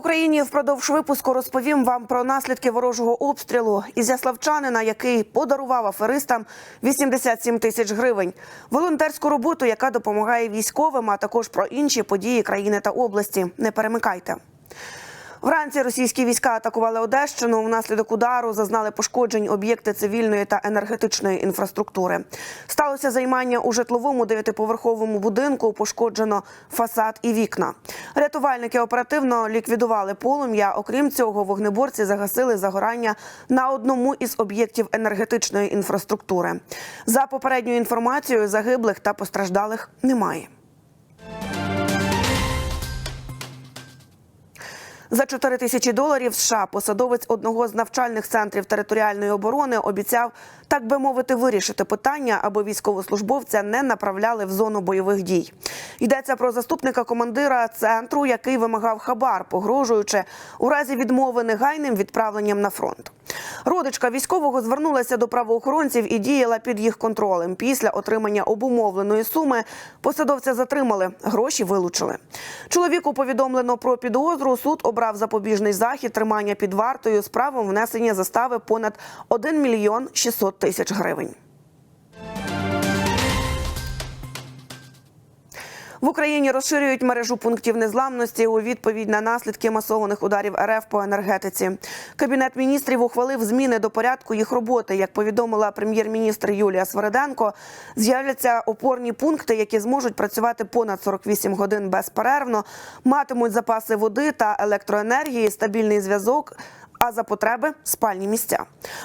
Україні впродовж випуску розповім вам про наслідки ворожого обстрілу ізяславчанина, який подарував аферистам 87 тисяч гривень, волонтерську роботу, яка допомагає військовим, а також про інші події країни та області. Не перемикайте. Вранці російські війська атакували Одещину. Внаслідок удару зазнали пошкоджень об'єкти цивільної та енергетичної інфраструктури. Сталося займання у житловому дев'ятиповерховому будинку. Пошкоджено фасад і вікна. Рятувальники оперативно ліквідували полум'я. Окрім цього, вогнеборці загасили загорання на одному із об'єктів енергетичної інфраструктури. За попередньою інформацією, загиблих та постраждалих немає. За 4 тисячі доларів США посадовець одного з навчальних центрів територіальної оборони обіцяв, так би мовити, вирішити питання, аби військовослужбовця не направляли в зону бойових дій. Йдеться про заступника командира центру, який вимагав хабар, погрожуючи у разі відмови негайним відправленням на фронт. Родичка військового звернулася до правоохоронців і діяла під їх контролем. Після отримання обумовленої суми посадовця затримали, гроші вилучили. Чоловіку повідомлено про підозру. Суд обрав запобіжний захід тримання під вартою з правом внесення застави понад 1 мільйон 600 тисяч гривень. В Україні розширюють мережу пунктів незламності у відповідь на наслідки масованих ударів РФ по енергетиці. Кабінет міністрів ухвалив зміни до порядку їх роботи. Як повідомила прем'єр-міністр Юлія Свириденко, з'являться опорні пункти, які зможуть працювати понад 48 годин безперервно, матимуть запаси води та електроенергії, стабільний зв'язок. А за потреби спальні місця.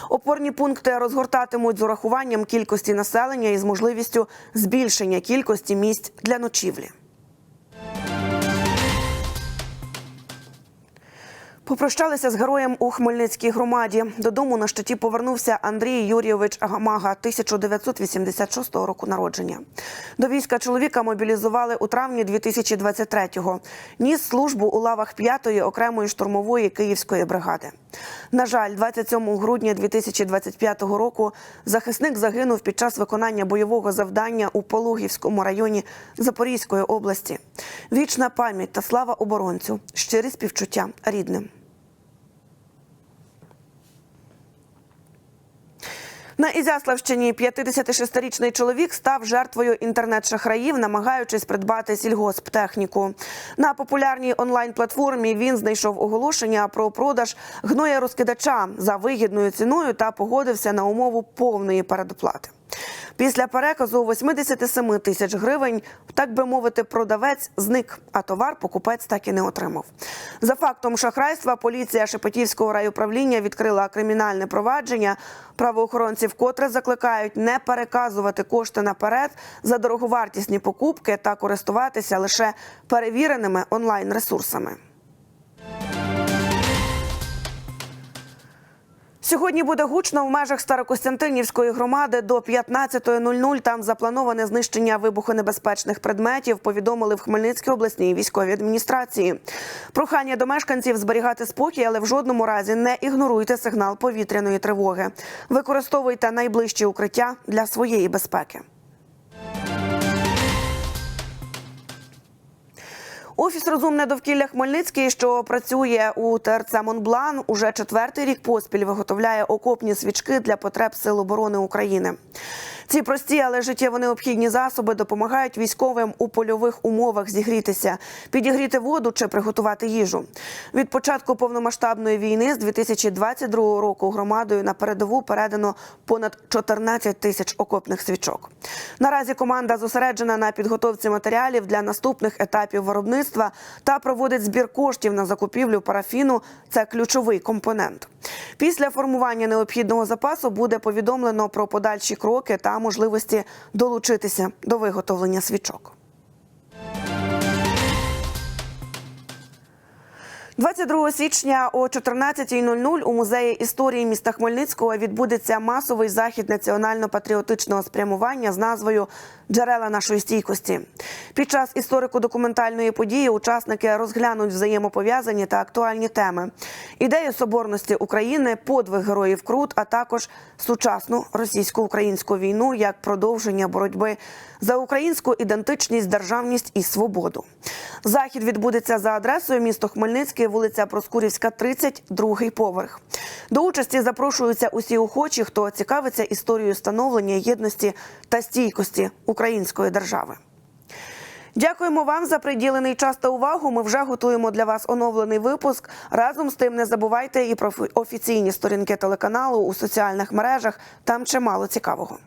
Опорні пункти розгортатимуть з урахуванням кількості населення і з можливістю збільшення кількості місць для ночівлі. Попрощалися з героєм у Хмельницькій громаді. Додому на щиті повернувся Андрій Юрійович Агамага, 1986 року народження. До війська чоловіка мобілізували у травні 2023-го. Ніс службу у лавах 5-ї окремої штурмової київської бригади. На жаль, 27 грудня 2025 року захисник загинув під час виконання бойового завдання у Пологівському районі Запорізької області. Вічна пам'ять та слава оборонцю, щирі співчуття рідним. На Ізяславщині 56-річний чоловік став жертвою інтернет-шахраїв, намагаючись придбати сільгосптехніку. На популярній онлайн-платформі він знайшов оголошення про продаж гноя розкидача за вигідною ціною та погодився на умову повної передоплати. Після переказу 87 тисяч гривень, так би мовити, продавець зник, а товар покупець так і не отримав. За фактом шахрайства поліція Шепетівського райуправління відкрила кримінальне провадження. Правоохоронці вкотре закликають не переказувати кошти наперед за дороговартісні покупки та користуватися лише перевіреними онлайн ресурсами. Сьогодні буде гучно в межах Старокостянтинівської громади до 15.00. Там заплановане знищення вибухонебезпечних предметів. Повідомили в Хмельницькій обласній військовій адміністрації. Прохання до мешканців зберігати спокій, але в жодному разі не ігноруйте сигнал повітряної тривоги. Використовуйте найближчі укриття для своєї безпеки. Офіс розумне довкілля Хмельницький, що працює у ТРЦ Монблан, уже четвертий рік поспіль виготовляє окопні свічки для потреб Сил оборони України. Ці прості, але життєво необхідні засоби допомагають військовим у польових умовах зігрітися, підігріти воду чи приготувати їжу. Від початку повномасштабної війни з 2022 року громадою на передову передано понад 14 тисяч окопних свічок. Наразі команда зосереджена на підготовці матеріалів для наступних етапів виробництва та проводить збір коштів на закупівлю парафіну. Це ключовий компонент. Після формування необхідного запасу буде повідомлено про подальші кроки та можливості долучитися до виготовлення свічок. 22 січня о 14.00 у музеї історії міста Хмельницького відбудеться масовий захід національно-патріотичного спрямування з назвою Джерела нашої стійкості. Під час історико-документальної події учасники розглянуть взаємопов'язані та актуальні теми: ідею соборності України, подвиг героїв Крут, а також сучасну російсько-українську війну як продовження боротьби за українську ідентичність, державність і свободу. Захід відбудеться за адресою місто Хмельницький, вулиця Проскурівська, 30, другий поверх. До участі запрошуються усі охочі, хто цікавиться історією становлення єдності та стійкості української держави. Дякуємо вам за приділений час та увагу. Ми вже готуємо для вас оновлений випуск. Разом з тим не забувайте і про офіційні сторінки телеканалу у соціальних мережах. Там чимало цікавого.